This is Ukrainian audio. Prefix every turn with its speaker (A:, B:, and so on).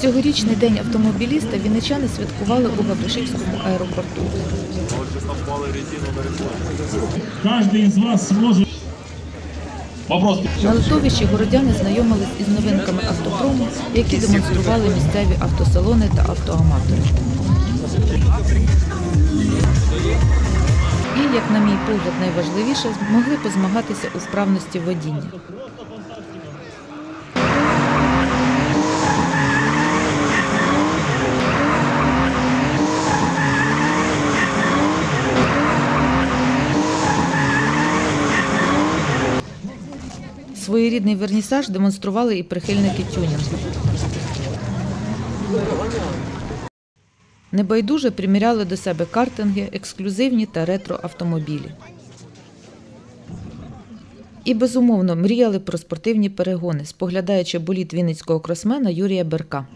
A: Цьогорічний день автомобіліста вінничани святкували у Гавришівському аеропорту.
B: Каждый из вас
C: Вопрос.
A: На литовищі городяни знайомились із новинками автопрому, які демонстрували місцеві автосалони та автоаматори. І, як на мій погляд, найважливіше, змогли позмагатися у вправності водіння. Своєрідний вернісаж демонстрували і прихильники тюнінгу. Небайдуже приміряли до себе картинги, ексклюзивні та ретро автомобілі. І безумовно мріяли про спортивні перегони, споглядаючи боліт вінницького кросмена Юрія Берка.